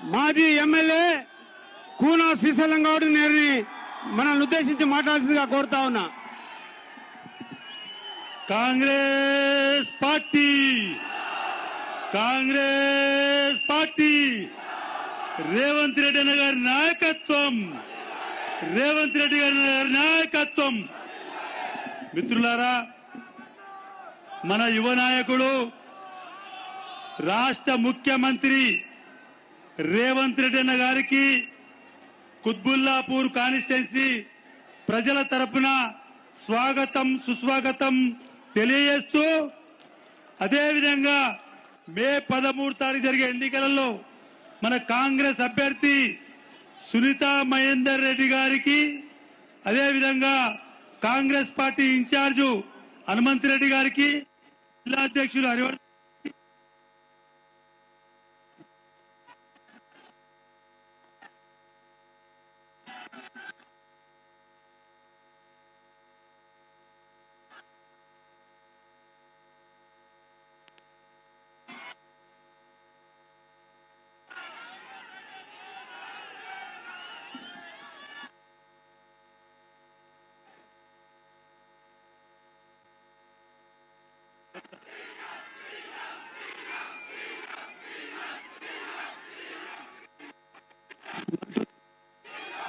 మాజీ ఎమ్మెల్యే కూనా శ్రీశైలం గౌడ్ నేరిని మనల్ని ఉద్దేశించి మాట్లాడాల్సిందిగా కోరుతా ఉన్నా. Congress party Congress party Revanth Reddy అన్న గారి నాయకత్వం రేవంత్ రెడ్డి గారి నాయకత్వం. మిత్రులారా మన యువ నాయకుడు రాష్ట్ర ముఖ్యమంత్రి రేవంత్ రెడ్డి అన్న గారికి కుత్బుల్లాపూర్ కాన్స్టిట్యున్సీ ప్రజల తరపున స్వాగతం సుస్వాగతం తెలియజేస్తూ అదేవిధంగా మే పదమూడు తారీఖు జరిగే ఎన్నికలలో మన కాంగ్రెస్ అభ్యర్థి సునీత మహేందర్ రెడ్డి గారికి అదేవిధంగా Congress party incharge Hanumanth Reddy గారికి జిల్లా అధ్యక్షులు Harivardhan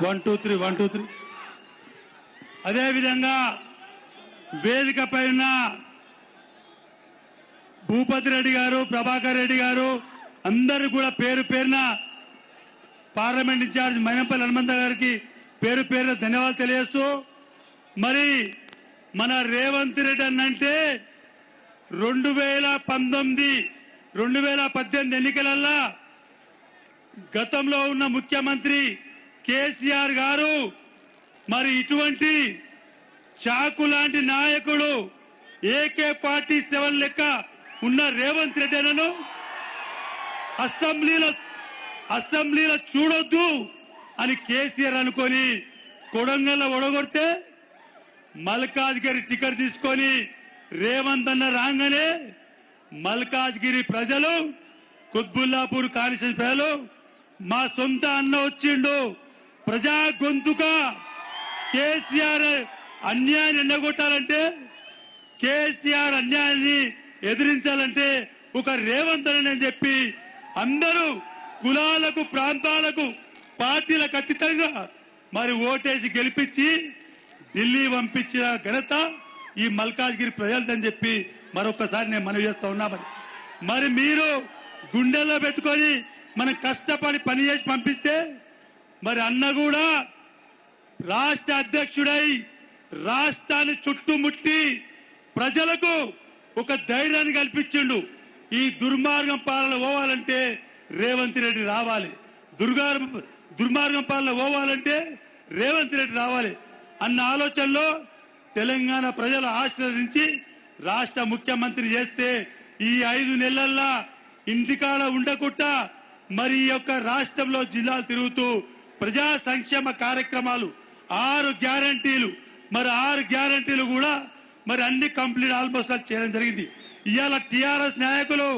one two three one two three అదేవిధంగా వేదికపై ఉన్న భూపతి రెడ్డి గారు ప్రభాకర్ రెడ్డి గారు అందరూ కూడా పేరు పేరున పార్లమెంట్ ఇన్ఛార్జ్ మైనంపల్లి హనుమంత గారికి పేరు పేరున ధన్యవాదాలు తెలియజేస్తూ మరి మన రేవంత్ రెడ్డి అన్నంటే రెండు వేల పంతొమ్మిది రెండు వేల పద్దెనిమిది ఎన్నికలల్లా గతంలో ఉన్న ముఖ్యమంత్రి కేసీఆర్ గారు మరి ఇటువంటి చాకు లాంటి నాయకుడు ఏకే ఫార్టీ సెవెన్ లెక్క ఉన్న రేవంత్ రెడ్డినను అసెంబ్లీలో అసెంబ్లీలో చూడొద్దు అని కేసీఆర్ అనుకొని కొడంగల్లో ఒడగొడితే మల్కాజ్గిరి టికెట్ తీసుకొని రేవంత్ అన్న రాగానే మల్కాజ్గిరి ప్రజలు కుత్బుల్లాపూర్ కాన్స్టిట్యూన్సీ ప్రజలు మా సొంత అన్న వచ్చిండు. ప్రజా గొంతుక కేసీఆర్ అన్యాయాన్ని ఎండగొట్టాలంటే కేసీఆర్ అన్యాయాన్ని ఎదిరించాలంటే ఒక రేవంత్ అని చెప్పి అందరూ కులాలకు ప్రాంతాలకు పార్టీలకు అతీతంగా మరి ఓటేసి గెలిపించి ఢిల్లీ పంపించిన ఘనత ఈ మల్కాజ్గిరి ప్రజలదని చెప్పి మరొకసారి నేను మనవి చేస్తా ఉన్నామని మరి. మరి మీరు గుండెల్లో పెట్టుకొని మనం కష్టపడి పని చేసి పంపిస్తే మరి అన్న కూడా రాష్ట్ర అధ్యక్షుడై రాష్ట్రాన్ని చుట్టుముట్టి ప్రజలకు ఒక ధైర్యాన్ని కల్పించిండు. ఈ దుర్మార్గం పాలన పోవాలంటే రేవంత్ రెడ్డి రావాలి. దుర్గార్ దుర్మార్గం పాలన పోవాలంటే రేవంత్ రెడ్డి రావాలి. అన్న ఆలోచనలో తెలంగాణ ప్రజలు ఆశీర్వదించి రాష్ట్ర ముఖ్యమంత్రి చేస్తే ఈ ఐదు నెలల్లో ఇంటికాడ ఉండకుండా మరి ఈ యొక్క రాష్ట్రంలో జిల్లాలు తిరుగుతూ ప్రజా సంక్షేమ కార్యక్రమాలు ఆరు గ్యారంటీలు మరి ఆరు గ్యారంటీలు కూడా మరి అన్ని కంప్లీట్ ఆల్మోస్ట్ చేయడం జరిగింది. ఇవాళ టిఆర్ఎస్ నాయకులు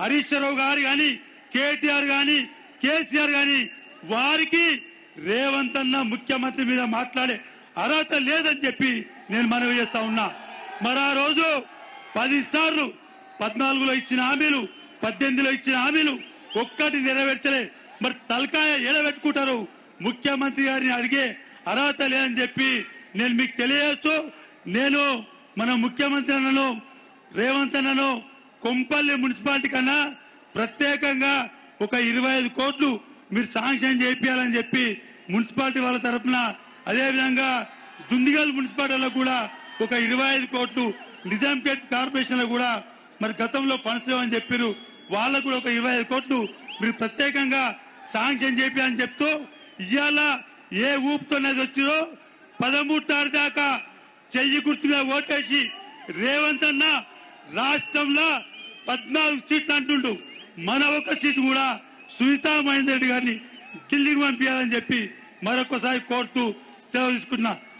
హరీష్ రావు గారు కానీ కేటీఆర్ గాని కేసీఆర్ గాని వారికి రేవంత్ అన్న ముఖ్యమంత్రి మీద మాట్లాడే అర్హత లేదని చెప్పి నేను మనవి చేస్తా ఉన్నా. మరి ఆ రోజు పది సార్లు పద్నాలుగులో ఇచ్చిన హామీలు పద్దెనిమిదిలో ఇచ్చిన హామీలు ఒక్కటి నెరవేర్చలే. మరి తలకాయ ఎడబెట్టుకుంటారు ముఖ్యమంత్రి గారిని అడిగే అర్హత లేదని చెప్పి నేను మీకు తెలియజేస్తూ నేను మన ముఖ్యమంత్రి అన్నను రేవంత్ అన్నను కొంపల్లి మున్సిపాలిటీ కన్నా ప్రత్యేకంగా ఒక ఇరవై ఐదు కోట్లు మీరు శాంక్షన్ చేయించాలని చెప్పి మున్సిపాలిటీ వాళ్ళ తరఫున అదేవిధంగా దుందిగల్ మున్సిపాలిటీలో కూడా ఒక ఇరవై ఐదు కోట్లు నిజాంపేట్ కార్పొరేషన్లో కూడా మరి గతంలో ఫండ్స్ లేవని చెప్పారు వాళ్ళకు కూడా ఒక ఇరవై ఐదు కోట్లు మీరు ప్రత్యేకంగా శాంక్షన్ అని చెప్తూ ఇవాళ ఏ ఊపుతో అనేది వచ్చిందో పదమూడు తారీఖు దాకా చెయ్యి గుర్తుగా ఓటేసి రేవంత్ అన్న రాష్ట్రంలో పద్నాలుగు సీట్లు అంటుండు. మన ఒక సీటు కూడా సునీతా మహేందర్ రెడ్డి గారిని ఢిల్లీకి పంపించాలని చెప్పి మరొకసారి కోరుతూ సెలవు తీసుకున్నా